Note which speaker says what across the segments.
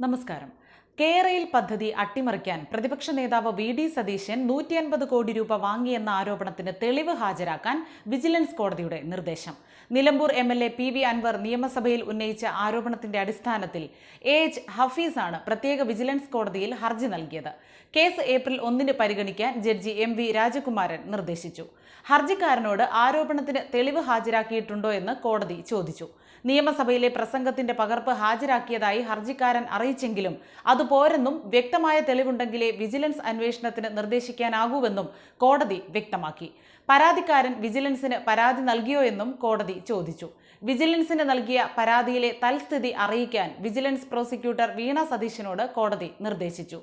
Speaker 1: നമസ്കാരം. കേരയിൽ പദ്ധതി അട്ടിമറിക്കാൻ പ്രതിപക്ഷ നേതാവ് വി ഡി സതീശൻ നൂറ്റി അൻപത് കോടി രൂപ വാങ്ങിയെന്ന ആരോപണത്തിന് തെളിവ് ഹാജരാക്കാൻ വിജിലൻസ് കോടതിയുടെ നിർദ്ദേശം. Nilambur M L A P V Anvar നിയമസഭയിൽ ഉന്നയിച്ച ആരോപണത്തിന്റെ അടിസ്ഥാനത്തിൽ എ എച്ച് ഹഫീസാണ് പ്രത്യേക വിജിലൻസ് കോടതിയിൽ ഹർജി നൽകിയത്. കേസ് ഏപ്രിൽ ഒന്നിന് പരിഗണിക്കാൻ ജഡ്ജി എം വി രാജകുമാരൻ നിർദ്ദേശിച്ചു. ഹർജിക്കാരനോട് ആരോപണത്തിന് തെളിവ് ഹാജരാക്കിയിട്ടുണ്ടോ എന്ന് കോടതി ചോദിച്ചു. നിയമസഭയിലെ പ്രസംഗത്തിന്റെ പകർപ്പ് ഹാജരാക്കിയതായി ഹർജിക്കാരൻ അറിയിച്ചെങ്കിലും അതുപോരെന്നും വ്യക്തമായ തെളിവുണ്ടെങ്കിലേ വിജിലൻസ് അന്വേഷണത്തിന് നിർദ്ദേശിക്കാനാകൂവെന്നും കോടതി വ്യക്തമാക്കി. പരാതിക്കാരൻ വിജിലൻസിന് പരാതി നൽകിയോ എന്നും കോടതി ചോദിച്ചു. വിജിലൻസിന് നൽകിയ പരാതിയിലെ തൽസ്ഥിതി അറിയിക്കാൻ വിജിലൻസ് പ്രോസിക്യൂട്ടർ വീണ സതീശനോട് കോടതി നിർദ്ദേശിച്ചു.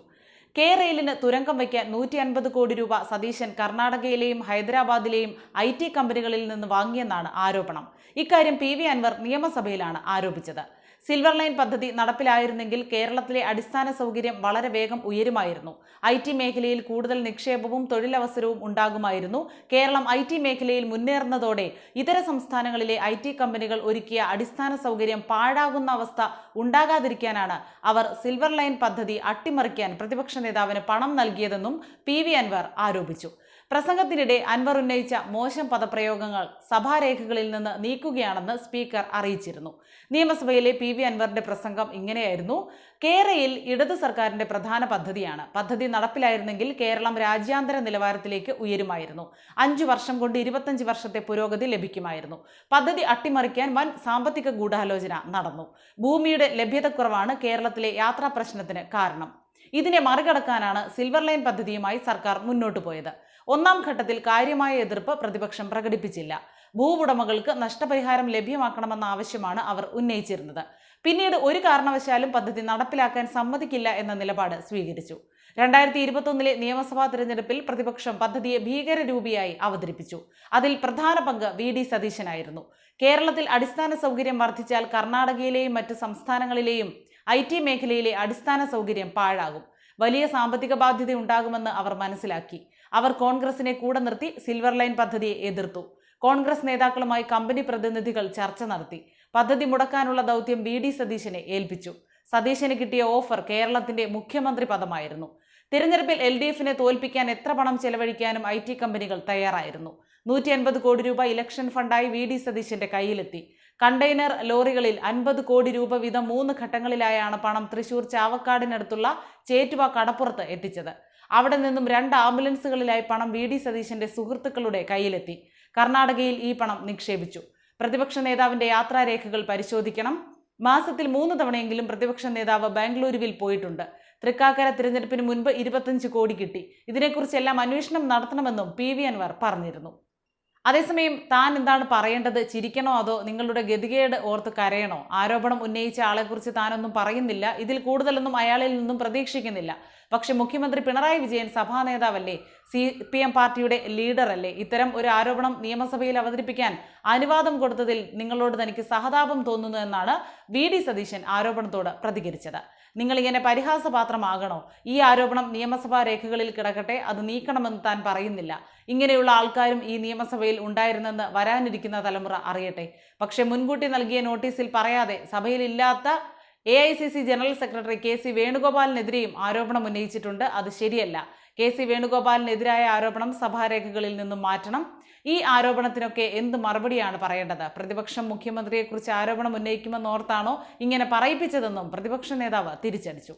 Speaker 1: കെ റെയിലിന് തുരങ്കം വയ്ക്കാൻ നൂറ്റി അൻപത് കോടി രൂപ സതീശൻ കർണാടകയിലെയും ഹൈദരാബാദിലെയും ഐ ടി കമ്പനികളിൽ നിന്ന് വാങ്ങിയെന്നാണ് ആരോപണം. ഇക്കാര്യം പി വി അൻവർ നിയമസഭയിലാണ് ആരോപിച്ചത്. സിൽവർ ലൈൻ പദ്ധതി നടപ്പിലായിരുന്നെങ്കിൽ കേരളത്തിലെ അടിസ്ഥാന സൗകര്യം വളരെ വേഗം ഉയരുമായിരുന്നു. ഐ ടി മേഖലയിൽ കൂടുതൽ നിക്ഷേപവും തൊഴിലവസരവും ഉണ്ടാകുമായിരുന്നു. കേരളം ഐ ടി മേഖലയിൽ മുന്നേറുന്നതോടെ ഇതര സംസ്ഥാനങ്ങളിലെ ഐ ടി കമ്പനികൾ ഒരുക്കിയ അടിസ്ഥാന സൗകര്യം പാഴാകുന്ന അവസ്ഥ ഉണ്ടാകാതിരിക്കാനാണ് അവർ സിൽവർ ലൈൻ പദ്ധതി അട്ടിമറിക്കാൻ പ്രതിപക്ഷ നേതാവിന് പണം നൽകിയതെന്നും പി വി അൻവർ ആരോപിച്ചു. പ്രസംഗത്തിനിടെ അൻവർ ഉന്നയിച്ച മോശം പദപ്രയോഗങ്ങൾ സഭാരേഖകളിൽ നിന്ന് നീക്കുകയാണെന്ന് സ്പീക്കർ അറിയിച്ചിരുന്നു. നിയമസഭയിലെ പി വി അൻവറിന്റെ പ്രസംഗം ഇങ്ങനെയായിരുന്നു. കേരയിൽ ഇടതു സർക്കാരിന്റെ പ്രധാന പദ്ധതിയാണ്. പദ്ധതി നടപ്പിലായിരുന്നെങ്കിൽ കേരളം രാജ്യാന്തര നിലവാരത്തിലേക്ക് ഉയരുമായിരുന്നു. അഞ്ചു വർഷം കൊണ്ട് ഇരുപത്തഞ്ച് വർഷത്തെ പുരോഗതി ലഭിക്കുമായിരുന്നു. പദ്ധതി അട്ടിമറിക്കാൻ വൻ സാമ്പത്തിക ഗൂഢാലോചന നടന്നു. ഭൂമിയുടെ ലഭ്യതക്കുറവാണ് കേരളത്തിലെ യാത്രാ പ്രശ്നത്തിന് കാരണം. ഇതിനെ മറികടക്കാനാണ് സിൽവർ ലൈൻ പദ്ധതിയുമായി സർക്കാർ മുന്നോട്ട് പോയത്. ഒന്നാം ഘട്ടത്തിൽ കാര്യമായ എതിർപ്പ് പ്രതിപക്ഷം പ്രകടിപ്പിച്ചില്ല. ഭൂവുടമകൾക്ക് നഷ്ടപരിഹാരം ലഭ്യമാക്കണമെന്ന ആവശ്യമാണ് അവർ ഉന്നയിച്ചിരുന്നത്. പിന്നീട് ഒരു കാരണവശാലും പദ്ധതി നടപ്പിലാക്കാൻ സമ്മതിക്കില്ല എന്ന നിലപാട് സ്വീകരിച്ചു. രണ്ടായിരത്തി ഇരുപത്തൊന്നിലെ നിയമസഭാ തിരഞ്ഞെടുപ്പിൽ പ്രതിപക്ഷം പദ്ധതിയെ ഭീകരരൂപിയായി അവതരിപ്പിച്ചു. അതിൽ പ്രധാന പങ്ക് വി ഡി സതീശനായിരുന്നു. കേരളത്തിൽ അടിസ്ഥാന സൗകര്യം വർദ്ധിച്ചാൽ കർണാടകയിലെയും മറ്റ് സംസ്ഥാനങ്ങളിലെയും ഐ ടി മേഖലയിലെ അടിസ്ഥാന സൗകര്യം പാഴാകും. വലിയ സാമ്പത്തിക ബാധ്യത ഉണ്ടാകുമെന്ന് അവർ മനസ്സിലാക്കി. അവർ കോൺഗ്രസിനെ കൂടെ നിർത്തി സിൽവർ ലൈൻ പദ്ധതിയെ എതിർത്തു. കോൺഗ്രസ് നേതാക്കളുമായി കമ്പനി പ്രതിനിധികൾ ചർച്ച നടത്തി. പദ്ധതി മുടക്കാനുള്ള ദൗത്യം വി ഡി സതീശനെ ഏൽപ്പിച്ചു. സതീശന് കിട്ടിയ ഓഫർ കേരളത്തിന്റെ മുഖ്യമന്ത്രി പദമായിരുന്നു. തിരഞ്ഞെടുപ്പിൽ എൽ ഡി എഫിനെ തോൽപ്പിക്കാൻ എത്ര പണം ചെലവഴിക്കാനും ഐ ടി കമ്പനികൾ തയ്യാറായിരുന്നു. നൂറ്റി അൻപത് കോടി രൂപ ഇലക്ഷൻ ഫണ്ടായി വി ഡി സതീശന്റെ കയ്യിലെത്തി. കണ്ടെയ്നർ ലോറികളിൽ അൻപത് കോടി രൂപ വീതം മൂന്ന് ഘട്ടങ്ങളിലായാണ് പണം തൃശൂർ ചാവക്കാടിനടുത്തുള്ള ചേറ്റുവ കടപ്പുറത്ത് എത്തിച്ചത്. അവിടെ നിന്നും രണ്ട് ആംബുലൻസുകളിലായി പണം വി ഡി സതീശന്റെ സുഹൃത്തുക്കളുടെ കയ്യിലെത്തി. കർണാടകയിൽ ഈ പണം നിക്ഷേപിച്ചു. പ്രതിപക്ഷ നേതാവിന്റെ യാത്രാരേഖകൾ പരിശോധിക്കണം. മാസത്തിൽ മൂന്ന് തവണയെങ്കിലും പ്രതിപക്ഷ നേതാവ് ബാംഗ്ലൂരുവിൽ പോയിട്ടുണ്ട്. തൃക്കാക്കര തിരഞ്ഞെടുപ്പിന് മുൻപ് ഇരുപത്തഞ്ച് കോടി കിട്ടി. ഇതിനെക്കുറിച്ചെല്ലാം അന്വേഷണം നടത്തണമെന്നും പി വി അൻവർ പറഞ്ഞിരുന്നു. അതേസമയം താൻ എന്താണ് പറയേണ്ടത്? ചിരിക്കണോ അതോ നിങ്ങളുടെ ഗതികേട് ഓർത്ത് കരയണോ? ആരോപണം ഉന്നയിച്ച ആളെക്കുറിച്ച് താനൊന്നും പറയുന്നില്ല. ഇതിൽ കൂടുതലൊന്നും അയാളിൽ നിന്നും പ്രതീക്ഷിക്കുന്നില്ല. പക്ഷെ മുഖ്യമന്ത്രി പിണറായി വിജയൻ സഭാ നേതാവല്ലേ? സി പി എം പാർട്ടിയുടെ ലീഡറല്ലേ? ഇത്തരം ഒരു ആരോപണം നിയമസഭയിൽ അവതരിപ്പിക്കാൻ അനുവാദം കൊടുത്തതിൽ നിങ്ങളോട് തനിക്ക് സഹതാപം തോന്നുന്നു എന്നാണ് വി ഡി സതീശൻ ആരോപണത്തോട് പ്രതികരിച്ചത്. നിങ്ങൾ ഇങ്ങനെ പരിഹാസപാത്രമാകണോ? ഈ ആരോപണം നിയമസഭാ രേഖകളിൽ കിടക്കട്ടെ അത് നീക്കണമെന്ന് താൻ പറയുന്നില്ല. ഇങ്ങനെയുള്ള ആൾക്കാരും ഈ നിയമസഭയിൽ ഉണ്ടായിരുന്നെന്ന് വരാനിരിക്കുന്ന തലമുറ അറിയട്ടെ. പക്ഷേ മുൻകൂട്ടി നൽകിയ നോട്ടീസിൽ പറയാതെ സഭയിലില്ലാത്ത A I C C general secretary K C വേണുഗോപാലിനെതിരെയും ആരോപണം ഉന്നയിച്ചിട്ടുണ്ട്. അത് ശരിയല്ല. കെ സി വേണുഗോപാലിനെതിരായ ആരോപണം സഭാരേഖകളിൽ നിന്നും മാറ്റണം. ഈ ആരോപണത്തിനൊക്കെ എന്ത് മറുപടിയാണ് പറയേണ്ടത്? പ്രതിപക്ഷം മുഖ്യമന്ത്രിയെക്കുറിച്ച് ആരോപണം ഉന്നയിക്കുമെന്നോർത്താണോ ഇങ്ങനെ പറയിപ്പിച്ചതെന്നും പ്രതിപക്ഷ നേതാവ് തിരിച്ചടിച്ചു.